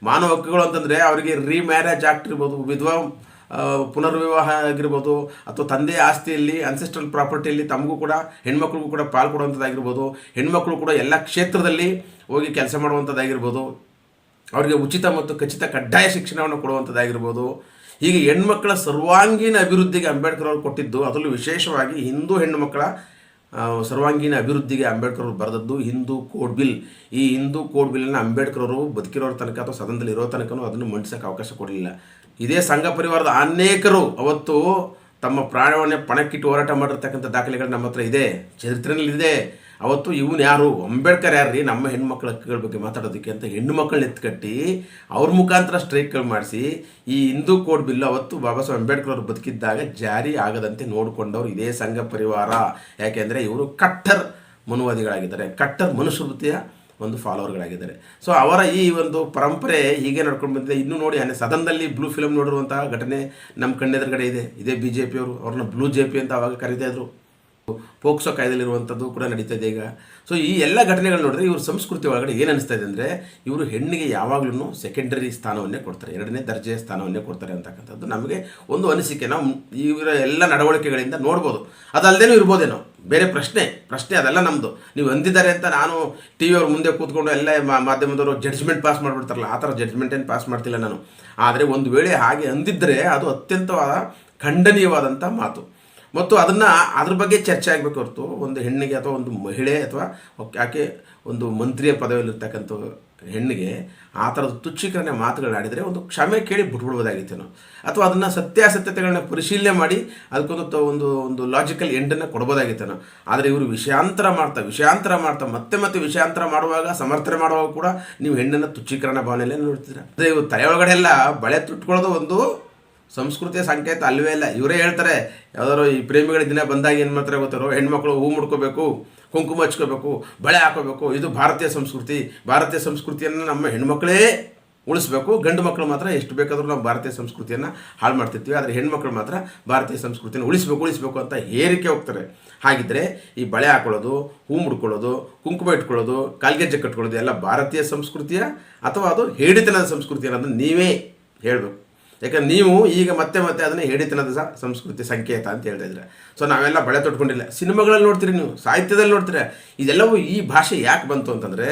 ಮಾನವ ಹಕ್ಕುಗಳು ಅಂತಂದರೆ ಅವರಿಗೆ ರೀಮ್ಯಾರೇಜ್ ಆಕ್ಟ್ ಆಗ್ತಿರ್ಬೋದು ವಿಧವಾ ಪುನರ್ವಿವಾಹ ಆಗಿರ್ಬೋದು ಅಥವಾ ತಂದೆ ಆಸ್ತಿಯಲ್ಲಿ ಅನ್ಸೆಸ್ಟ್ರಲ್ ಪ್ರಾಪರ್ಟಿಯಲ್ಲಿ ತಮಗೂ ಕೂಡ, ಹೆಣ್ಮಕ್ಳಿಗೂ ಕೂಡ ಪಾಲ್ಗೊಡುವಂಥದ್ದಾಗಿರ್ಬೋದು ಹೆಣ್ಮಕ್ಳು ಕೂಡ ಎಲ್ಲ ಕ್ಷೇತ್ರದಲ್ಲಿ ಹೋಗಿ ಕೆಲಸ ಮಾಡುವಂಥದ್ದಾಗಿರ್ಬೋದು. ಅವರಿಗೆ ಉಚಿತ ಮತ್ತು ಖಚಿತ ಕಡ್ಡಾಯ ಶಿಕ್ಷಣವನ್ನು ಕೊಡುವಂಥದ್ದಾಗಿರ್ಬೋದು. ಹೀಗೆ ಹೆಣ್ಮಕ್ಕಳ ಸರ್ವಾಂಗೀಣ ಅಭಿವೃದ್ಧಿಗೆ ಅಂಬೇಡ್ಕರ್ ಅವರು ಕೊಟ್ಟಿದ್ದು, ಅದರಲ್ಲೂ ವಿಶೇಷವಾಗಿ ಹಿಂದೂ ಹೆಣ್ಣುಮಕ್ಕಳ ಸರ್ವಾಂಗೀಣ ಅಭಿವೃದ್ಧಿಗೆ ಅಂಬೇಡ್ಕರ್ ಅವರು ಬರೆದದ್ದು ಹಿಂದೂ ಕೋಡ್ ಬಿಲ್. ಈ ಹಿಂದೂ ಕೋಡ್ ಬಿಲ್ಲನ್ನು ಅಂಬೇಡ್ಕರ್ ಅವರು ಬದುಕಿರೋರ ತನಕ ಅಥವಾ ಸದನದಲ್ಲಿ ಇರೋ ತನಕನೂ ಅದನ್ನು ಮಂಡಿಸೋಕೆ ಅವಕಾಶ ಕೊಡಲಿಲ್ಲ. ಇದೇ ಸಂಘ ಪರಿವಾರದ ಅನೇಕರು ಅವತ್ತು ತಮ್ಮ ಪ್ರಾಣವನ್ನೇ ಪಣಕ್ಕಿಟ್ಟು ಹೋರಾಟ ಮಾಡಿರ್ತಕ್ಕಂಥ ದಾಖಲೆಗಳು ನಮ್ಮ ಹತ್ರ ಇದೆ. ಚರಿತ್ರೆಯಲ್ಲಿದೆ ಅವತ್ತು ಇವನು ಯಾರು? ಅಂಬೇಡ್ಕರ್ ಯಾರ್ರಿ? ನಮ್ಮ ಹೆಣ್ಮಕ್ಳ ಹಕ್ಕುಗಳ ಬಗ್ಗೆ ಮಾತಾಡೋದಕ್ಕೆ ಅಂತ ಹೆಣ್ಣು ಮಕ್ಕಳನ್ನ ಎತ್ಕಟ್ಟಿ ಅವ್ರ ಮುಖಾಂತರ ಸ್ಟ್ರೈಕ್ಗಳು ಮಾಡಿಸಿ ಈ ಹಿಂದೂ ಕೋಡ್ ಬಿಲ್ ಅವತ್ತು ಬಾಬಾ ಸಾಹೇಬ್ ಅಂಬೇಡ್ಕರ್ ಅವರು ಬದುಕಿದ್ದಾಗ ಜಾರಿ ಆಗದಂತೆ ನೋಡಿಕೊಂಡವರು ಇದೇ ಸಂಘ ಪರಿವಾರ. ಯಾಕೆಂದರೆ ಇವರು ಕಟ್ಟರ್ ಮನುವಾದಿಗಳಾಗಿದ್ದಾರೆ. ಕಟ್ಟರ್ ಮನುಸ್ಮೃತಿಯ ಒಂದು ಫಾಲೋವರ್ಗಳಾಗಿದ್ದಾರೆ ಸೊ ಅವರ ಈ ಒಂದು ಪರಂಪರೆ ಹೀಗೆ ನಡ್ಕೊಂಡು ಬಂದಿದೆ. ಇನ್ನೂ ನೋಡಿ ಅನೆ ಸದನದಲ್ಲಿ ಬ್ಲೂ ಫಿಲಮ್ ನೋಡಿರುವಂತಹ ಘಟನೆ ನಮ್ಮ ಕಣ್ಣೆದುರುಗಡೆ ಇದೆ. ಇದೇ ಬಿ ಜೆ ಪಿಯವರು ಅವ್ರನ್ನ ಬ್ಲೂ ಜೆ ಪಿ ಅಂತ ಅವಾಗ ಕರೀತಾ ಇದ್ರು. ಪೋಕ್ಸೋ ಕಾಯ್ದಲ್ಲಿರುವಂಥದ್ದು ಕೂಡ ನಡೀತಾ ಇದೆ ಈಗ. ಸೊ ಈ ಎಲ್ಲ ಘಟನೆಗಳು ನೋಡಿದ್ರೆ ಇವ್ರ ಸಂಸ್ಕೃತಿ ಒಳಗಡೆ ಏನು ಅನಿಸ್ತಾ ಇದೆ ಅಂದರೆ, ಇವರು ಹೆಣ್ಣಿಗೆ ಯಾವಾಗಲೂ ಸೆಕೆಂಡರಿ ಸ್ಥಾನವನ್ನೇ ಕೊಡ್ತಾರೆ. ಎರಡನೇ ದರ್ಜೆಯ ಸ್ಥಾನವನ್ನೇ ಕೊಡ್ತಾರೆ ಅಂತಕ್ಕಂಥದ್ದು ನಮಗೆ ಒಂದು ಅನಿಸಿಕೆ ನಾವು ಇವರ ಎಲ್ಲ ನಡವಳಿಕೆಗಳಿಂದ ನೋಡ್ಬೋದು. ಅದಲ್ಲದೇನೂ ಇರ್ಬೋದೇನೋ? ಬೇರೆ ಪ್ರಶ್ನೆ ಪ್ರಶ್ನೆ ಅದೆಲ್ಲ ನಮ್ಮದು ನೀವು ಅಂದಿದ್ದಾರೆ ಅಂತ ನಾನು ಟಿ ವಿಯವ್ರ ಮುಂದೆ ಕೂತ್ಕೊಂಡು ಎಲ್ಲ ಮಾಧ್ಯಮದವರು ಜಡ್ಜ್ಮೆಂಟ್ ಪಾಸ್ ಮಾಡಿಬಿಡ್ತಾರಲ್ಲ ಆ ಥರ ಜಡ್ಜ್ಮೆಂಟ್ ಏನು ಪಾಸ್ ಮಾಡ್ತಿಲ್ಲ ನಾನು. ಆದರೆ ಒಂದು ವೇಳೆ ಹಾಗೆ ಅಂದಿದ್ದರೆ ಅದು ಅತ್ಯಂತವಾದ ಖಂಡನೀಯವಾದಂಥ ಮಾತು. ಮತ್ತು ಅದನ್ನು ಅದ್ರ ಬಗ್ಗೆ ಚರ್ಚೆ ಆಗಬೇಕು ಹೊರತು, ಒಂದು ಹೆಣ್ಣಿಗೆ ಅಥವಾ ಒಂದು ಮಹಿಳೆ ಅಥವಾ ಯಾಕೆ ಒಂದು ಮಂತ್ರಿಯ ಪದವಿಯಲ್ಲಿರ್ತಕ್ಕಂಥ ಹೆಣ್ಣಿಗೆ ಆ ಥರದ ತುಚ್ಛೀಕರಣ ಮಾತುಗಳನ್ನಾಡಿದರೆ ಒಂದು ಕ್ಷಮೆ ಕೇಳಿ ಬಿಟ್ಬಿಡ್ಬೋದಾಗಿತ್ತು ನಾವು ಅಥವಾ ಅದನ್ನು ಸತ್ಯಾಸತ್ಯತೆಗಳನ್ನ ಪರಿಶೀಲನೆ ಮಾಡಿ ಅದಕ್ಕೊಂದು ಒಂದು ಒಂದು ಲಾಜಿಕಲ್ ಎಂಡನ್ನು ಕೊಡ್ಬೋದಾಗಿತ್ತು ನಾವು ಆದರೆ ಇವರು ವಿಷಯಾಂತರ ಮಾಡ್ತಾ ವಿಷಯಾಂತರ ಮಾಡ್ತಾ, ಮತ್ತೆ ಮತ್ತೆ ವಿಷಯಾಂತರ ಮಾಡುವಾಗ, ಸಮರ್ಥನೆ ಮಾಡುವಾಗ ಕೂಡ ನೀವು ಹೆಣ್ಣನ್ನು ತುಚ್ಛೀಕರಣ ಭಾವನೆಯಲ್ಲೇ ನೋಡ್ತೀರ. ಅದೇ ಇವು ತಲೆ ಒಳಗಡೆ ಎಲ್ಲ ಬಳೆ ತುಟ್ಕೊಳ್ಳೋದು ಒಂದು ಸಂಸ್ಕೃತಿಯ ಸಂಕೇತ ಅಲ್ವೇ ಇಲ್ಲ. ಇವರೇ ಹೇಳ್ತಾರೆ, ಯಾವ್ದಾದ್ರು ಈ ಪ್ರೇಮಿಗಳ ದಿನ ಬಂದಾಗ ಏನು ಮಾಡ್ತಾರೆ ಗೊತ್ತಾರೋ ಹೆಣ್ಮಕ್ಳು ಹೂ ಮುಡ್ಕೋಬೇಕು, ಕುಂಕುಮ ಹಚ್ಕೋಬೇಕು, ಬಳೆ ಹಾಕೋಬೇಕು. ಇದು ಭಾರತೀಯ ಸಂಸ್ಕೃತಿ. ಭಾರತೀಯ ಸಂಸ್ಕೃತಿಯನ್ನು ನಮ್ಮ ಹೆಣ್ಮಕ್ಳೇ ಉಳಿಸ್ಬೇಕು. ಗಂಡು ಮಕ್ಕಳು ಮಾತ್ರ ಎಷ್ಟು ಬೇಕಾದರೂ ನಾವು ಭಾರತೀಯ ಸಂಸ್ಕೃತಿಯನ್ನು ಹಾಳು ಮಾಡ್ತಿರ್ತೀವಿ. ಆದರೆ ಹೆಣ್ಮಕ್ಳು ಮಾತ್ರ ಭಾರತೀಯ ಸಂಸ್ಕೃತಿಯನ್ನು ಉಳಿಸ್ಬೇಕು ಉಳಿಸ್ಬೇಕು ಅಂತ ಹೇರಿಕೆ ಹೋಗ್ತಾರೆ. ಹಾಗಿದ್ದರೆ ಈ ಬಳೆ ಹಾಕೊಳ್ಳೋದು, ಹೂ ಮುಡ್ಕೊಳ್ಳೋದು, ಕುಂಕುಮ ಇಟ್ಕೊಳ್ಳೋದು ಕಾಲ್ಗೆಜ್ಜೆ ಕಟ್ಕೊಳ್ಳೋದು ಎಲ್ಲ ಭಾರತೀಯ ಸಂಸ್ಕೃತಿಯ ಅಥವಾ ಅದು ಹೇಡಿತನದ ಸಂಸ್ಕೃತಿ ಅನ್ನೋದನ್ನು ನೀವೇ ಹೇಳಬೇಕು. ಯಾಕಂದ್ರೆ ನೀವು ಈಗ ಮತ್ತೆ ಮತ್ತೆ ಅದನ್ನು ಹೇಡಿತನದ ಸಹ ಸಂಸ್ಕೃತಿ ಸಂಕೇತ ಅಂತ ಹೇಳ್ತಾ ಇದ್ರೆ. ಸೊ ನಾವೆಲ್ಲ ಬಳೆ ತೊಟ್ಕೊಂಡಿಲ್ಲ. ಸಿನಿಮಾಗಳಲ್ಲಿ ನೋಡ್ತೀರಿ ನೀವು, ಸಾಹಿತ್ಯದಲ್ಲಿ ನೋಡ್ತೀರ. ಇದೆಲ್ಲವೂ ಈ ಭಾಷೆ ಯಾಕೆ ಬಂತು ಅಂತಂದರೆ,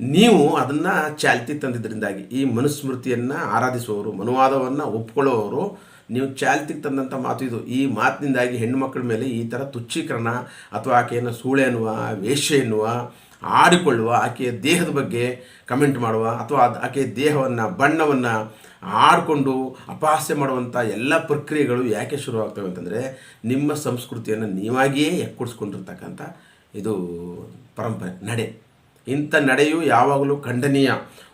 ನೀವು ಅದನ್ನು ಚಾಲ್ತಿ ತಂದಿದ್ದರಿಂದಾಗಿ ಈ ಮನುಸ್ಮೃತಿಯನ್ನು ಆರಾಧಿಸುವವರು, ಮನುವಾದವನ್ನು ಒಪ್ಕೊಳ್ಳುವವರು, ನೀವು ಚಾಲ್ತಿಗೆ ತಂದಂಥ ಮಾತು ಇದು. ಈ ಮಾತಿನಿಂದಾಗಿ ಹೆಣ್ಣುಮಕ್ಕಳ ಮೇಲೆ ಈ ಥರ ತುಚ್ಛೀಕರಣ ಅಥವಾ ಆಕೆಯನ್ನು ಸೂಳೆ ಅನ್ನುವ, ವೇಶ್ಯೆ ಎನ್ನುವ, ಆಡಿಕೊಳ್ಳುವ, ಆಕೆಯ ದೇಹದ ಬಗ್ಗೆ ಕಮೆಂಟ್ ಮಾಡುವ ಅಥವಾ ಆಕೆಯ ದೇಹವನ್ನು, ಬಣ್ಣವನ್ನು ಆಡಿಕೊಂಡು ಅಪಹಾಸ್ಯ ಮಾಡುವಂಥ ಎಲ್ಲ ಪ್ರಕ್ರಿಯೆಗಳು ಯಾಕೆ ಶುರುವಾಗ್ತವೆ ಅಂತಂದರೆ ನಿಮ್ಮ ಸಂಸ್ಕೃತಿಯನ್ನು ನೀವಾಗಿಯೇ ಎಕ್ಕುಡಿಸ್ಕೊಂಡಿರ್ತಕ್ಕಂಥ ಇದು ಪರಂಪರೆ, ನಡೆ. ಇಂಥ ನಡೆಯು ಯಾವಾಗಲೂ ಖಂಡನೀಯ.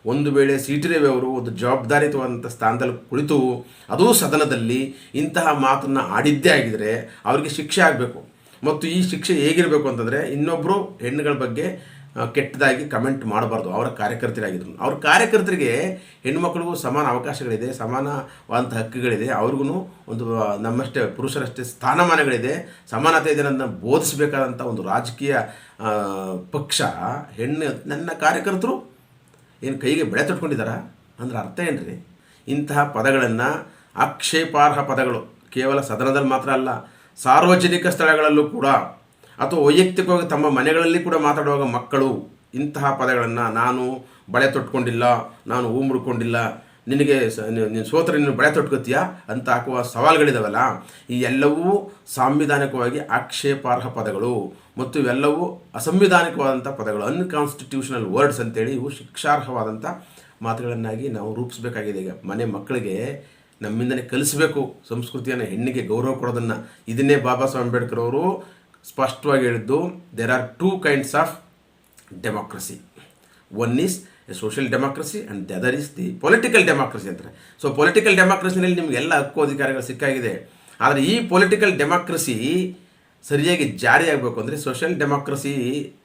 ಒಂದು ವೇಳೆ ಸಿ ಟಿ ರವಿ ಅವರು ಒಂದು ಜವಾಬ್ದಾರಿಯುತವಾದಂಥ ಸ್ಥಾನದಲ್ಲಿ ಕುಳಿತು ಅದೂ ಸದನದಲ್ಲಿ ಇಂತಹ ಮಾತನ್ನು ಆಡಿದ್ದೇ ಆಗಿದರೆ ಅವರಿಗೆ ಶಿಕ್ಷೆ ಆಗಬೇಕು. ಮತ್ತು ಈ ಶಿಕ್ಷೆ ಹೇಗಿರಬೇಕು ಅಂತಂದರೆ ಇನ್ನೊಬ್ಬರು ಹೆಣ್ಣುಗಳ ಬಗ್ಗೆ ಕೆಟ್ಟದಾಗಿ ಕಮೆಂಟ್ ಮಾಡಬಾರ್ದು. ಅವರ ಕಾರ್ಯಕರ್ತರಾಗಿದ್ದರು ಅವ್ರ ಕಾರ್ಯಕರ್ತರಿಗೆ ಹೆಣ್ಣುಮಕ್ಕಳಿಗೂ ಸಮಾನ ಅವಕಾಶಗಳಿದೆ, ಸಮಾನವಾದಂಥ ಹಕ್ಕುಗಳಿದೆ. ಅವ್ರಿಗೂ ಒಂದು ನಮ್ಮಷ್ಟೇ, ಪುರುಷರಷ್ಟೇ ಸ್ಥಾನಮಾನಗಳಿದೆ. ಸಮಾನತೆ ಇದೆ ಅನ್ನೋದನ್ನ ಬೋಧಿಸಬೇಕಾದಂಥ ಒಂದು ರಾಜಕೀಯ ಪಕ್ಷ, ಹೆಣ್ಣು, ನನ್ನ ಕಾರ್ಯಕರ್ತರು ಏನು ಕೈಗೆ ಬೆಳೆ ತೊಟ್ಕೊಂಡಿದ್ದಾರ ಅಂದ್ರೆ ಅರ್ಥ ಏನ್ರಿ? ಇಂತಹ ಪದಗಳನ್ನು ಆಕ್ಷೇಪಾರ್ಹ ಪದಗಳು. ಕೇವಲ ಸದನದಲ್ಲಿ ಮಾತ್ರ ಅಲ್ಲ, ಸಾರ್ವಜನಿಕ ಸ್ಥಳಗಳಲ್ಲೂ ಕೂಡ ಅಥವಾ ವೈಯಕ್ತಿಕವಾಗಿ ತಮ್ಮ ಮನೆಗಳಲ್ಲಿ ಕೂಡ ಮಾತಾಡುವಾಗ ಮಕ್ಕಳು ಇಂತಹ ಪದಗಳನ್ನು, ನಾನು ಬಳೆ ತೊಟ್ಕೊಂಡಿಲ್ಲ, ನಾನು ಹೂ ಮುಡ್ಕೊಂಡಿಲ್ಲ, ನಿನಗೆ ಸ- ನೀ- ನೀನು ಸೋತ್ರೆ ನೀನು ಬಳೆ ತೊಟ್ಕೋತೀಯಾ? ಅಂತ ಹಾಕುವ ಸವಾಲುಗಳಿದಾವಲ್ಲ, ಈ ಎಲ್ಲವೂ ಸಾಂವಿಧಾನಿಕವಾಗಿ ಆಕ್ಷೇಪಾರ್ಹ ಪದಗಳು ಮತ್ತು ಇವೆಲ್ಲವೂ ಅಸಂವಿಧಾನಿಕವಾದಂಥ ಪದಗಳು ಅನ್ಕಾನ್ಸ್ಟಿಟ್ಯೂಷನಲ್ ವರ್ಡ್ಸ್ ಅಂತೇಳಿ ಇವು ಶಿಕ್ಷಾರ್ಹವಾದಂಥ ಮಾತುಗಳನ್ನಾಗಿ ನಾವು ರೂಪಿಸಬೇಕಾಗಿದೆ. ಈಗ ಮನೆ ಮಕ್ಕಳಿಗೆ ನಮ್ಮಿಂದಲೇ ಕಲಿಸಬೇಕು, ಸಂಸ್ಕೃತಿಯನ್ನು, ಹೆಣ್ಣಿಗೆ ಗೌರವ ಕೊಡೋದನ್ನು. ಇದನ್ನೇ ಬಾಬಾ ಸಾಹೇಬ್ ಅಂಬೇಡ್ಕರ್ ಅವರು ಸ್ಪಷ್ಟವಾಗಿ ಹೇಳಿದ್ದು there are two kinds of democracy one is a social democracy and the other is the political democracy ಅಂತಾರೆ. ಸೊ ಪೊಲಿಟಿಕಲ್ ಡೆಮಾಕ್ರಸಿನಲ್ಲಿ ನಿಮಗೆಲ್ಲ ಹಕ್ಕು, ಅಧಿಕಾರಗಳು ಸಿಕ್ಕಾಗಿದೆ. ಆದರೆ ಈ ಪೊಲಿಟಿಕಲ್ ಡೆಮಾಕ್ರಸಿ ಸರಿಯಾಗಿ ಜಾರಿ ಆಗಬೇಕು ಅಂದರೆ ಸೋಷಿಯಲ್ ಡೆಮಾಕ್ರಸಿ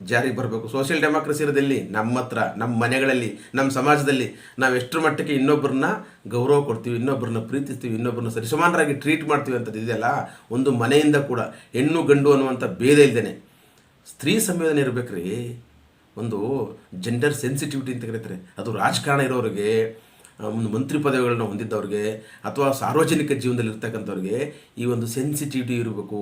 ಜಾರಿಗೆ ಬರಬೇಕು. ಸೋಷಿಯಲ್ ಡೆಮಾಕ್ರಸಿ ಇರೋದಲ್ಲಿ ನಮ್ಮ ಹತ್ರ, ನಮ್ಮ ಮನೆಗಳಲ್ಲಿ, ನಮ್ಮ ಸಮಾಜದಲ್ಲಿ ನಾವು ಎಷ್ಟರ ಮಟ್ಟಕ್ಕೆ ಇನ್ನೊಬ್ಬರನ್ನ ಗೌರವ ಕೊಡ್ತೀವಿ ಇನ್ನೊಬ್ಬರನ್ನ ಪ್ರೀತಿಸ್ತೀವಿ ಇನ್ನೊಬ್ಬರನ್ನ ಸರಿಸಮಾನರಾಗಿ ಟ್ರೀಟ್ ಮಾಡ್ತೀವಿ ಅಂತದ್ದು ಇದೆಯಲ್ಲ, ಒಂದು ಮನೆಯಿಂದ ಕೂಡ ಹೆಣ್ಣು, ಗಂಡು ಅನ್ನುವಂಥ ಭೇದ ಇಲ್ದೇನೆ. ಸ್ತ್ರೀ ಸಂವೇದನೆ ಇರಬೇಕ್ರಿ. ಒಂದು ಜೆಂಡರ್ ಸೆನ್ಸಿಟಿವಿಟಿ ಅಂತ ಕರೀತಾರೆ. ಅದು ರಾಜಕಾರಣ ಇರೋರಿಗೆ, ಒಂದು ಮಂತ್ರಿ ಪದವಿಗಳನ್ನ ಹೊಂದಿದ್ದವ್ರಿಗೆ, ಅಥವಾ ಸಾರ್ವಜನಿಕ ಜೀವನದಲ್ಲಿ ಇರ್ತಕ್ಕಂಥವ್ರಿಗೆ ಈ ಒಂದು ಸೆನ್ಸಿಟಿವಿಟಿ ಇರಬೇಕು.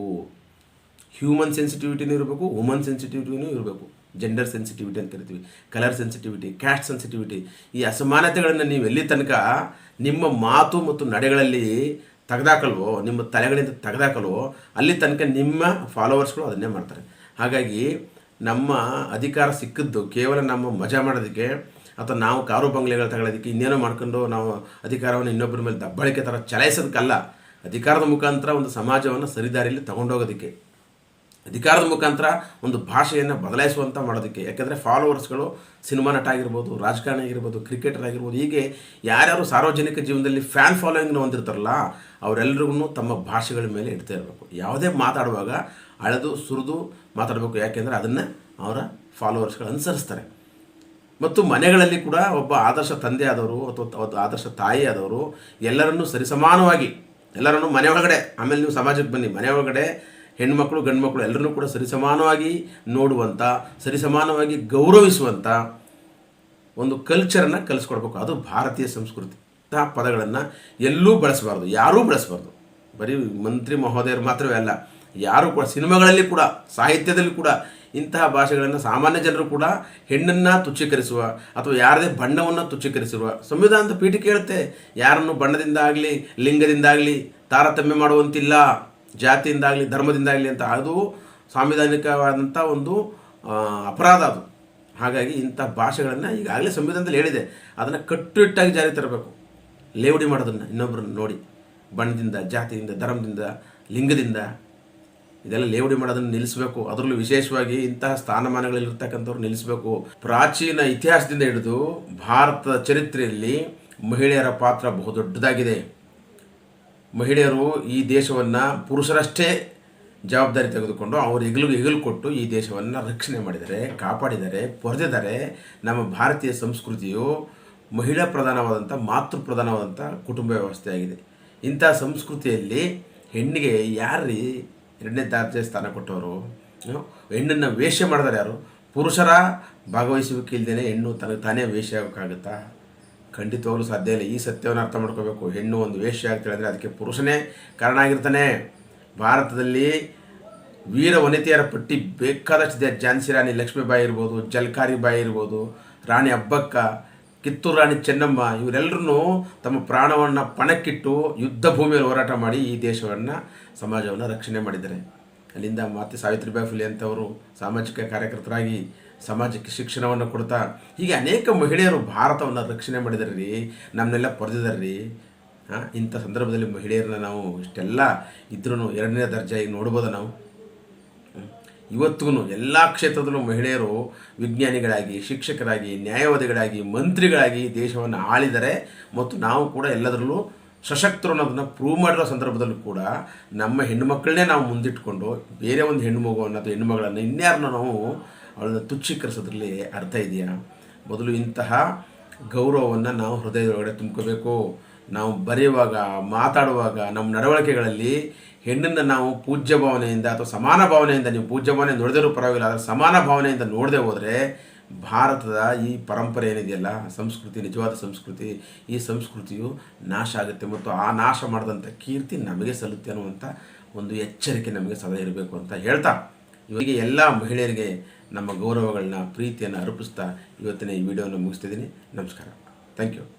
ಹ್ಯೂಮನ್ ಸೆನ್ಸಿಟಿವಿಟಿನೂ ಇರಬೇಕು ವುಮನ್ ಸೆನ್ಸಿಟಿವಿಟಿನೂ ಇರಬೇಕು. ಜೆಂಡರ್ ಸೆನ್ಸಿಟಿವಿಟಿ ಅಂತ ಕರಿತೀವಿ. ಕಲರ್ ಸೆನ್ಸಿಟಿವಿಟಿ ಕ್ಯಾಸ್ಟ್ ಸೆನ್ಸಿಟಿವಿಟಿ ಈ ಅಸಮಾನತೆಗಳನ್ನು ನೀವು ಎಲ್ಲಿ ತನಕ ನಿಮ್ಮ ಮಾತು ಮತ್ತು ನಡೆಗಳಲ್ಲಿ ತೆಗೆದಾಕಲ್ವೋ, ನಿಮ್ಮ ತಲೆಗಳಿಂದ ತೆಗೆದಾಕಲ್ವೋ, ಅಲ್ಲಿ ತನಕ ನಿಮ್ಮ ಫಾಲೋವರ್ಸ್ಗಳು ಅದನ್ನೇ ಮಾಡ್ತಾರೆ. ಹಾಗಾಗಿ ನಮ್ಮ ಅಧಿಕಾರ ಸಿಕ್ಕಿದ್ದು ಕೇವಲ ನಮ್ಮ ಮಜಾ ಮಾಡೋದಕ್ಕೆ ಅಥವಾ ನಾವು ಕಾರು ಬಂಗ್ಲೆಗಳು ತಗೊಳ್ಳೋದಕ್ಕೆ ಇನ್ನೇನೋ ಮಾಡ್ಕೊಂಡು ನಾವು ಅಧಿಕಾರವನ್ನು ಇನ್ನೊಬ್ಬರ ಮೇಲೆ ದಬ್ಬಳಿಕೆ ಥರ ಚಲಾಯಿಸೋದಕ್ಕಲ್ಲ, ಅಧಿಕಾರದ ಮುಖಾಂತರ ಒಂದು ಸಮಾಜವನ್ನು ಸರಿದಾರಿಯಲ್ಲಿ ತಗೊಂಡೋಗೋದಕ್ಕೆ. ಅಧಿಕಾರದ ಮುಖಾಂತರ ಒಂದು ಭಾಷೆಯನ್ನು ಬದಲಾಯಿಸುವಂಥ ಮಾಡೋದಕ್ಕೆ. ಯಾಕೆಂದರೆ ಫಾಲೋವರ್ಸ್ಗಳು ಸಿನಿಮಾ ನಟ ಆಗಿರ್ಬೋದು, ರಾಜಕಾರಣಿ ಆಗಿರ್ಬೋದು ಕ್ರಿಕೆಟರ್ ಆಗಿರ್ಬೋದು, ಹೀಗೆ ಯಾರ್ಯಾರು ಸಾರ್ವಜನಿಕ ಜೀವನದಲ್ಲಿ ಫ್ಯಾನ್ ಫಾಲೋಯಿಂಗ್ನ ಹೊಂದಿರ್ತಾರಲ್ಲ ಅವರೆಲ್ಲರಿಗೂ ತಮ್ಮ ಭಾಷೆಗಳ ಮೇಲೆ ಇಡ್ತಾ ಇರಬೇಕು. ಯಾವುದೇ ಮಾತಾಡುವಾಗ ಅಳೆದು, ಸುರಿದು ಮಾತಾಡಬೇಕು. ಯಾಕೆಂದರೆ ಅದನ್ನು ಅವರ ಫಾಲೋವರ್ಸ್ಗಳು ಅನುಸರಿಸ್ತಾರೆ. ಮತ್ತು ಮನೆಗಳಲ್ಲಿ ಕೂಡ ಒಬ್ಬ ಆದರ್ಶ ತಂದೆ ಆದವರು ಅಥವಾ ಆದರ್ಶ ತಾಯಿ ಆದವರು ಎಲ್ಲರನ್ನೂ ಸರಿಸಮಾನವಾಗಿ, ಎಲ್ಲರನ್ನೂ ಮನೆ ಒಳಗಡೆ, ಆಮೇಲೆ ನೀವು ಸಮಾಜಕ್ಕೆ ಬನ್ನಿ, ಮನೆ ಒಳಗಡೆ ಹೆಣ್ಮಕ್ಳು ಗಂಡು ಮಕ್ಕಳು ಎಲ್ಲರನ್ನೂ ಕೂಡ ಸರಿಸಮಾನವಾಗಿ ನೋಡುವಂಥ ಸರಿಸಮಾನವಾಗಿ ಗೌರವಿಸುವಂಥ ಒಂದು ಕಲ್ಚರನ್ನು ಕಲಿಸ್ಕೊಡ್ಬೇಕು. ಅದು ಭಾರತೀಯ ಸಂಸ್ಕೃತಿ. ಇಂತಹ ಪದಗಳನ್ನು ಎಲ್ಲೂ ಬಳಸಬಾರ್ದು, ಯಾರೂ ಬಳಸಬಾರ್ದು. ಬರೀ ಮಂತ್ರಿ ಮಹೋದಯರು ಮಾತ್ರವೇ ಅಲ್ಲ, ಯಾರು ಕೂಡ ಸಿನಿಮಾಗಳಲ್ಲಿ ಕೂಡ, ಸಾಹಿತ್ಯದಲ್ಲಿ ಕೂಡ ಇಂತಹ ಭಾಷೆಗಳನ್ನು ಸಾಮಾನ್ಯ ಜನರು ಕೂಡ ಹೆಣ್ಣನ್ನು ತುಚ್ಛೀಕರಿಸುವ ಅಥವಾ ಯಾರದೇ ಬಣ್ಣವನ್ನು ತುಚ್ಛೀಕರಿಸಿರುವ ಸಂವಿಧಾನದ ಪೀಠಿಕೆ ಕೇಳುತ್ತೆ ಯಾರನ್ನು ಬಣ್ಣದಿಂದ ಆಗಲಿ ಲಿಂಗದಿಂದ ಆಗಲಿ ತಾರತಮ್ಯ ಮಾಡುವಂತಿಲ್ಲ. ಜಾತಿಯಿಂದಾಗಲಿ, ಧರ್ಮದಿಂದಾಗಲಿ ಅಂತ ಅದು ಸಾಂವಿಧಾನಿಕವಾದಂಥ ಒಂದು ಅಪರಾಧ ಅದು. ಹಾಗಾಗಿ ಇಂಥ ಭಾಷೆಗಳನ್ನು ಈಗಾಗಲೇ ಸಂವಿಧಾನದಲ್ಲಿ ಹೇಳಿದೆ. ಅದನ್ನು ಕಟ್ಟುನಿಟ್ಟಾಗಿ ಜಾರಿ ತರಬೇಕು. ಲೇವಡಿ ಮಾಡೋದನ್ನು ಇನ್ನೊಬ್ಬರನ್ನು ನೋಡಿ. ಬಣ್ಣದಿಂದ ಜಾತಿಯಿಂದ, ಧರ್ಮದಿಂದ, ಲಿಂಗದಿಂದ ಇದೆಲ್ಲ ಲೇವಡಿ ಮಾಡೋದನ್ನು ನಿಲ್ಲಿಸಬೇಕು. ಅದರಲ್ಲೂ ವಿಶೇಷವಾಗಿ ಇಂತಹ ಸ್ಥಾನಮಾನಗಳಲ್ಲಿರ್ತಕ್ಕಂಥವ್ರು ನಿಲ್ಲಿಸಬೇಕು. ಪ್ರಾಚೀನ ಇತಿಹಾಸದಿಂದ ಹಿಡಿದು ಭಾರತದ ಚರಿತ್ರೆಯಲ್ಲಿ ಮಹಿಳೆಯರ ಪಾತ್ರ ಬಹುದೊಡ್ಡದಾಗಿದೆ ಮಹಿಳೆಯರು ಈ ದೇಶವನ್ನು ಪುರುಷರಷ್ಟೇ ಜವಾಬ್ದಾರಿ ತೆಗೆದುಕೊಂಡು ಅವರು ಹೆಗಲು ಹೆಗಲು ಕೊಟ್ಟು ಈ ದೇಶವನ್ನು ರಕ್ಷಣೆ ಮಾಡಿದರೆ ಕಾಪಾಡಿದ್ದಾರೆ ಪೊರೆದಿದ್ದಾರೆ. ನಮ್ಮ ಭಾರತೀಯ ಸಂಸ್ಕೃತಿಯು ಮಹಿಳಾ ಪ್ರಧಾನವಾದಂಥ, ಮಾತೃ ಪ್ರಧಾನವಾದಂಥ ಕುಟುಂಬ ವ್ಯವಸ್ಥೆಯಾಗಿದೆ. ಇಂಥ ಸಂಸ್ಕೃತಿಯಲ್ಲಿ ಹೆಣ್ಣಿಗೆ ಯಾರ್ರೀ ಎರಡನೇ ದರ್ಜೆ ಸ್ಥಾನ ಕೊಟ್ಟವರು? ಹೆಣ್ಣನ್ನು ವೇಷ ಮಾಡಿದಾರೆ ಯಾರು? ಪುರುಷರ ಭಾಗವಹಿಸುವಿಕೆ ಇಲ್ಲದೇ ಹೆಣ್ಣು ತನಗೆ ತಾನೇ ವೇಷ ಆಗೋಕ್ಕಾಗುತ್ತಾ ಖಂಡಿತವಾಗ್ಲೂ ಸಾಧ್ಯ ಇಲ್ಲ. ಈ ಸತ್ಯವನ್ನು ಅರ್ಥ ಮಾಡ್ಕೋಬೇಕು. ಹೆಣ್ಣು ಒಂದು ವೇಷ ಆಗ್ತಾಳೆ ಅಂದರೆ ಅದಕ್ಕೆ ಪುರುಷನೇ ಕಾರಣ ಆಗಿರ್ತಾನೆ. ಭಾರತದಲ್ಲಿ ವೀರ ವನಿತೆಯರ ಪಟ್ಟಿ ಬೇಕಾದಷ್ಟಿದೆ. ಝಾನ್ಸಿ ರಾಣಿ, ಲಕ್ಷ್ಮೀಬಾಯಿ ಇರ್ಬೋದು, ಜಲ್ಕಾರಿ ಬಾಯಿ ಇರ್ಬೋದು, ರಾಣಿ ಅಬ್ಬಕ್ಕ ಕಿತ್ತೂರು ರಾಣಿ ಚೆನ್ನಮ್ಮ ಇವರೆಲ್ಲರೂ ತಮ್ಮ ಪ್ರಾಣವನ್ನು ಪಣಕ್ಕಿಟ್ಟು ಯುದ್ಧ ಭೂಮಿಯಲ್ಲಿ ಹೋರಾಟ ಮಾಡಿ ಈ ದೇಶವನ್ನು, ಸಮಾಜವನ್ನು ರಕ್ಷಣೆ ಮಾಡಿದ್ದಾರೆ. ಅಲ್ಲಿಂದ ಮಾತೆ ಸಾವಿತ್ರಿಬಾಯಿ ಫುಲೆ ಅಂತವರು ಸಾಮಾಜಿಕ ಕಾರ್ಯಕರ್ತರಾಗಿ ಸಮಾಜಕ್ಕೆ ಶಿಕ್ಷಣವನ್ನು ಕೊಡ್ತಾ, ಹೀಗೆ ಅನೇಕ ಮಹಿಳೆಯರು ಭಾರತವನ್ನು ರಕ್ಷಣೆ ಮಾಡಿದಾರೆ ರೀ ನಮ್ಮನ್ನೆಲ್ಲ ಪಡೆದಿದ್ದಾರೆ ರೀ. ಹಾಂ, ಇಂಥ ಸಂದರ್ಭದಲ್ಲಿ ಮಹಿಳೆಯರನ್ನ ನಾವು ಇಷ್ಟೆಲ್ಲ ಇದ್ರೂ ಎರಡನೇ ದರ್ಜೆಯಾಗಿ ನೋಡ್ಬೋದು ನಾವು? ಇವತ್ತಿಗೂ ಎಲ್ಲ ಕ್ಷೇತ್ರದಲ್ಲೂ ಮಹಿಳೆಯರು ವಿಜ್ಞಾನಿಗಳಾಗಿ, ಶಿಕ್ಷಕರಾಗಿ ನ್ಯಾಯವಾದಿಗಳಾಗಿ ಮಂತ್ರಿಗಳಾಗಿ ದೇಶವನ್ನು ಆಳಿದರೆ ಮತ್ತು ನಾವು ಕೂಡ ಎಲ್ಲದರಲ್ಲೂ ಸಶಕ್ತರು ಅನ್ನೋದನ್ನು ಪ್ರೂವ್ ಮಾಡಿರೋ ಸಂದರ್ಭದಲ್ಲೂ ಕೂಡ ನಮ್ಮ ಹೆಣ್ಣುಮಕ್ಕಳನ್ನೇ ನಾವು ಮುಂದಿಟ್ಕೊಂಡು ಬೇರೆ ಒಂದು ಹೆಣ್ಣು ಮಗುವನ್ನು ಅಥವಾ ಹೆಣ್ಣುಮಗಳನ್ನು ಇನ್ಯಾರನ್ನ ನಾವು ಅವಳನ್ನು ತುಚ್ಛೀಕರಿಸೋದ್ರಲ್ಲಿ ಅರ್ಥ ಇದೆಯಾ? ಮೊದಲು ಇಂತಹ ಗೌರವವನ್ನು ನಾವು ಹೃದಯದೊಳಗಡೆ ತುಂಬ್ಕೋಬೇಕು. ನಾವು ಬರೆಯುವಾಗ, ಮಾತಾಡುವಾಗ, ನಮ್ಮ ನಡವಳಿಕೆಗಳಲ್ಲಿ ಹೆಣ್ಣನ್ನು ನಾವು ಪೂಜ್ಯ ಭಾವನೆಯಿಂದ ಅಥವಾ ಸಮಾನ ಭಾವನೆಯಿಂದ, ನೀವು ಪೂಜ್ಯ ಭಾವನೆ ನೋಡಿದರೂ ಪರವಾಗಿಲ್ಲ, ಆದರೆ ಸಮಾನ ಭಾವನೆಯಿಂದ ನೋಡದೆ ಹೋದರೆ ಭಾರತದ ಈ ಪರಂಪರೆ ಏನಿದೆಯಲ್ಲ, ಸಂಸ್ಕೃತಿ, ನಿಜವಾದ ಸಂಸ್ಕೃತಿ, ಈ ಸಂಸ್ಕೃತಿಯು ನಾಶ ಆಗುತ್ತೆ ಮತ್ತು ಆ ನಾಶ ಮಾಡಿದಂಥ ಕೀರ್ತಿ ನಮಗೆ ಸಲ್ಲುತ್ತೆ ಅನ್ನುವಂಥ ಒಂದು ಎಚ್ಚರಿಕೆ ನಮಗೆ ಸದಾ ಇರಬೇಕು ಅಂತ ಹೇಳ್ತಾ. ಇವರಿಗೆ ಎಲ್ಲ ಮಹಿಳೆಯರಿಗೆ ನಮ್ಮ ಗೌರವಗಳನ್ನ ಪ್ರೀತಿಯನ್ನು ಅರ್ಪಿಸ್ತಾ ಇವತ್ತಿನ ಈ ವಿಡಿಯೋನ ಮುಗಿಸ್ತಿದ್ದೀನಿ. ನಮಸ್ಕಾರ. Thank you